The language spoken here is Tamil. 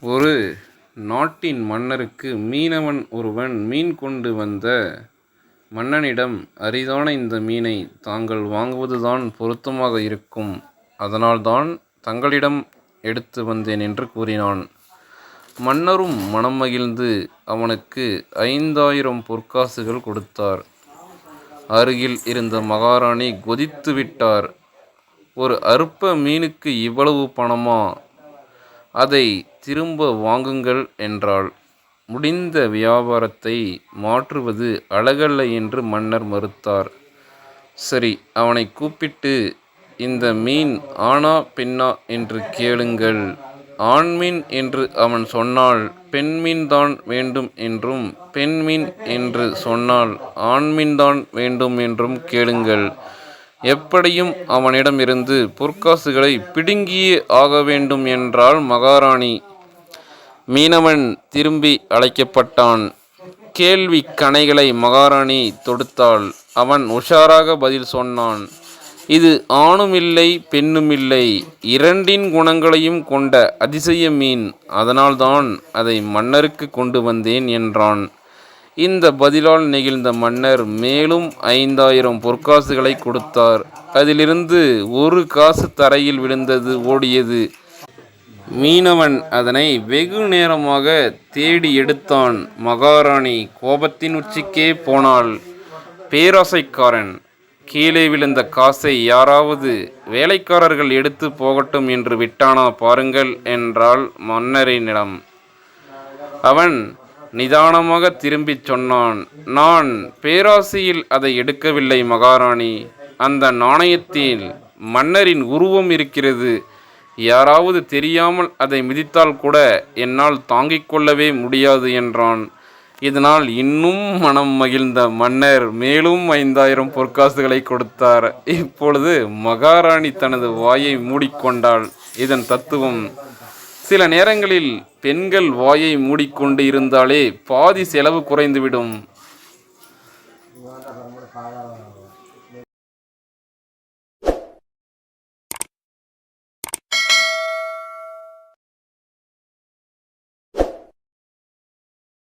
ஒரு நாட்டின் மன்னருக்கு மீனவன் ஒருவன் மீன் கொண்டு வந்த மன்னனிடம் அரிதான இந்த மீனை தாங்கள் வாங்குவதுதான் பொருத்தமாக இருக்கும் அதனால்தான் தங்களிடம் எடுத்து வந்தேன் என்று கூறினான். மன்னரும் மனம் மகிழ்ந்து அவனுக்கு ஐந்தாயிரம் பொற்காசுகள் கொடுத்தார். அருகில் இருந்த மகாராணி கொதித்து விட்டார். ஒரு அற்ப மீனுக்கு இவ்வளவு பணமா? அதை திரும்ப வாங்குங்கள் என்றாள். முடிந்த வியாபாரத்தை மாற்றுவது அழகல்ல என்று மன்னர் மறுத்தார். சரி அவனைக் கூப்பிட்டு இந்த மீன் ஆனா பெண்ணா என்று கேளுங்கள். ஆண்மீன் என்று அவன் சொன்னால் பெண்மீன்தான் வேண்டும் என்றும் பெண்மீன் என்று சொன்னால் ஆண்மீன்தான் வேண்டும் என்றும் கேளுங்கள். எப்படியும் அவனிடமிருந்து பொற்காசுகளைப் பிடுங்கியே ஆக வேண்டும் என்றாள் மகாராணி. மீனவன் திரும்பி அழைக்கப்பட்டான். கேள்விக் கணைகளை மகாராணி தொடுத்தாள். அவன் உஷாராக பதில் சொன்னான். இது ஆணுமில்லை பெண்ணுமில்லை. இரண்டின் குணங்களையும் கொண்ட அதிசய மீன். அதனால்தான் அதை மன்னருக்குக் கொண்டு வந்தேன் என்றான். இந்த பதிலால் நெகிழ்ந்த மன்னர் மேலும் ஐந்தாயிரம் பொற்காசுகளைக் கொடுத்தார். அதிலிருந்து ஒரு காசு தரையில் விழுந்தது ஓடியது. மீனவன் அதனை வெகு நேரமாக தேடி எடுத்தான். மகாராணி கோபத்தின் உச்சிக்கே போனாள். பேராசைக்காரன். கீழே விழுந்த காசை யாராவது வேலைக்காரர்கள் எடுத்து போகட்டும் என்று விட்டானா பாருங்கள் என்றாள் மன்னரினிடம் அவன் நிதானமாக திரும்பிச் சொன்னான் நான் பேராசையில் அதை எடுக்கவில்லை மகாராணி. அந்த நாணயத்தில் மன்னரின் உருவம் இருக்கிறது. யாராவது தெரியாமல் அதை மிதித்தால் கூட என்னால் தாங்கிக் கொள்ளவே முடியாது என்றான். இதனால் இன்னும் மனம் மகிழ்ந்த மன்னர் மேலும் ஐந்தாயிரம் பொற்காசுகளை கொடுத்தார். இப்பொழுது மகாராணி தனது வாயை மூடிக்கொண்டாள். இதன் தத்துவம் சில நேரங்களில் பெண்கள் வாயை மூடிக்கொண்டு இருந்தாலே பாதி செலவு குறைந்துவிடும்.